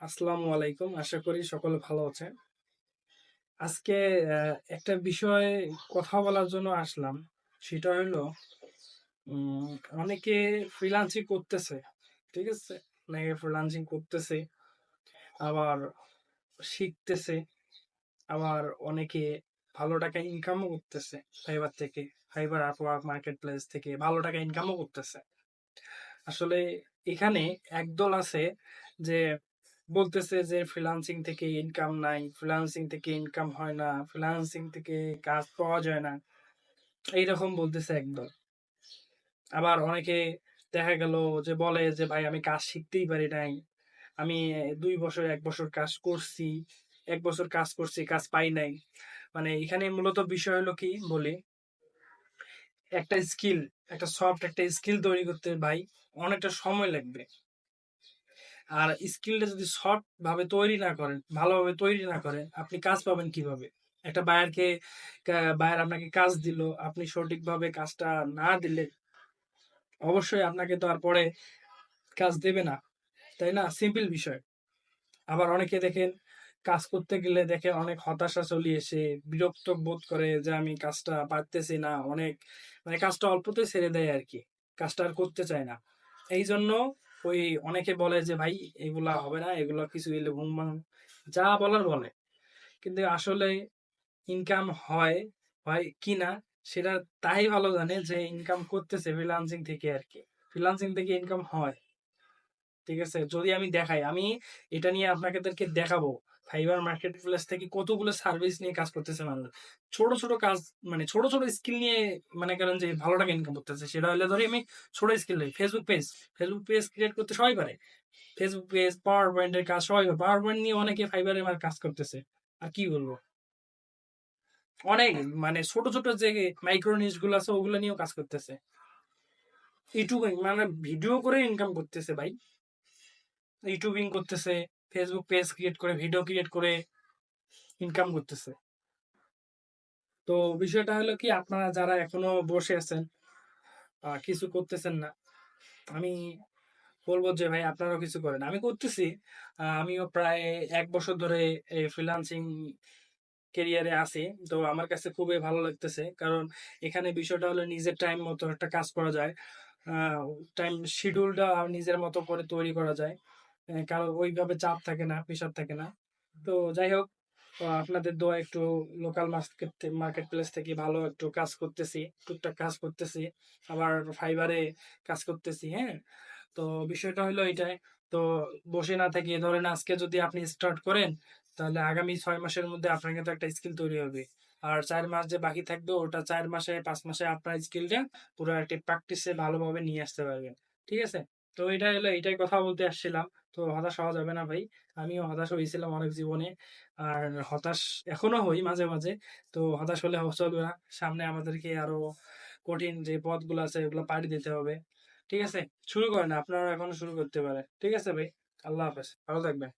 আসসালামু আলাইকুম। আশা করি সকলে ভালো আছেন। আজকে একটা বিষয়ে কথা বলার জন্য আসলাম। সেটা হলো অনেকে ফ্রিল্যান্সিং করতেছে, ঠিক আছে? অনেকে ফ্রিল্যান্সিং করতেছে, আবার শিখতেছে, আবার অনেকে ভালো টাকা ইনকামও করতেছে ফাইবার থেকে ফাইবার আপওয়ার্ক মার্কেট প্লেস থেকে ভালো টাকা ইনকামও করতেছে। আসলে এখানে একদল আছে যে বলতেছে যে ফ্রিল্যান্সিং থেকে ইনকাম নাই ফ্রিল্যান্সিং থেকে ইনকাম হয় না ফ্রিল্যান্সিং থেকে কাজ পাওয়া যায় না। এইরকম বলতেছে একদল। আবার অনেকে দেখা গেল যে বলে যে, ভাই, আমি কাজ শিখতেই পারি নাই। আমি দুই বছর, এক বছর কাজ করছি, এক বছর কাজ করছি, কাজ পাই নাই। মানে এখানে মূলত বিষয় হলো কি বলি, একটা স্কিল একটা সফট একটা স্কিল তৈরি করতে ভাই অনেকটা সময় লাগবে। আর স্কিলটা যদি সফট ভাবে তৈরি না করেন, ভালোভাবে তৈরি না করেন, আপনি কাজ পাবেন কীভাবে? একটা বায়ারকে বায়ার আপনাকে কাজ দিল, আপনি সঠিকভাবে কাজটা না দিলে অবশ্যই আপনাকে তো আর পরে কাজ দেবে না, তাই না? সিম্পল বিষয়। আবার অনেকে দেখেন, কাজ করতে গেলে দেখে অনেক হতাশা চলে এসে, বিরক্ত বোধ করে যে আমি কাজটা পারতেছি না, অনেক মানে কাজটা অল্পতে ছেড়ে দেয় আর কি, কাজটা আর করতে চায় না। এই জন্য ওই অনেকে বলে যে, ভাই, এগুলা হবে না, এগুলো কিছু এলে ঘুম যা বলার বলে। কিন্তু আসলে ইনকাম হয় হয় কি না সেটা তাই ভালো জানে যে ইনকাম করতেছে ফ্রিলান্সিং থেকে আর কি ফ্রিলান্সিং থেকে ইনকাম হয়। ঠিক আছে? যদি আমি দেখাই, আমি এটা নিয়ে আপনাদেরকে দেখাবো ফাইবার মার্কেট প্লেস থেকে কতগুলো সার্ভিস নিয়ে কাজ করতেছে মানুষ। ছোট ছোট কাজ মানে ছোট ছোট স্কিল নিয়ে মানে করেন যে ভালো টাকা ইনকাম করতেছে, সেটা হলে ধরি আমি ছোট স্কিল নেই Facebook page Facebook page create করতে সবাই পারে। ফেসবুক পেজ পাওয়ার পয়েন্টের কাজ সবাই পারে। পাওয়ার পয়েন্ট নিয়ে অনেকে ফাইবারে আমার কাজ করতেছে। আর কি বলব? অনেক মানে ছোট ছোট যে মাইক্রো নিউজগুলো আছে, ওগুলো নিয়েও কাজ করতেছে। ইউটিউবে মানে ভিডিও করে ইনকাম করতেছে ভাই। ইউটিউবিং করতেছে ফেসবুক পেজ ক্রিয়েট করে ভিডিও ক্রিয়েট করে ইনকাম করতেছে। তো বিষয়টা হলো কি, আপনারা যারা এখনও বসে আছেন কিছু করতেছেন না, আমি বলব যে ভাই, আপনারাও কিছু করেন। আমি করতেছি আমিও প্রায় এক বছর ধরে এই ফ্রিল্যান্সিং কেরিয়ারে আছি, তো আমার কাছে খুবই ভালো লাগতেছে। কারণ এখানে বিষয়টা হলো নিজের টাইম মতো একটা কাজ করা যায় টাইম শিডিউলটা নিজের মতো করে তৈরি করা যায়। আহ, কারণ ওইভাবে চাপ থাকে না প্রেশার থাকে না। তো যাই হোক আপনাদের দোয়া একটু লোকাল মার্কেট মার্কেট প্লেস থেকে ভালো একটু কাজ করতেছি টুকটাক কাজ করতেছি আবার ফাইবারে কাজ করতেছি হ্যাঁ। তো বিষয়টা হলো এটাই তো বসে না থেকে ধরেন আজকে যদি আপনি স্টার্ট করেন তাহলে আগামী ছয় মাসের মধ্যে আপনার কিন্তু একটা স্কিল তৈরি হবে। আর চার মাস যে বাকি থাকবে ওটা চার মাসে পাঁচ মাসে আপনার স্কিলটা পুরো একটা প্র্যাকটিসে ভালোভাবে নিয়ে আসতে পারবেন। ঠিক আছে? তো এটা হলো এটাই কথা বলতে আসছিলাম। তো হতাশ হওয়া যাবে না ভাই। আমিও হতাশ হয়েছিলাম অনেক জীবনে। আর হতাশ এখনও হই মাঝে মাঝে। তো হতাশ হলে চলবে না। সামনে আমাদেরকে আরও কঠিন যে পথগুলো আছে, এগুলো পাড়ি দিতে হবে। ঠিক আছে? শুরু করেন। আপনারা এখন শুরু করতে পারে ঠিক আছে ভাই? আল্লাহ হাফেজ। ভালো থাকবেন।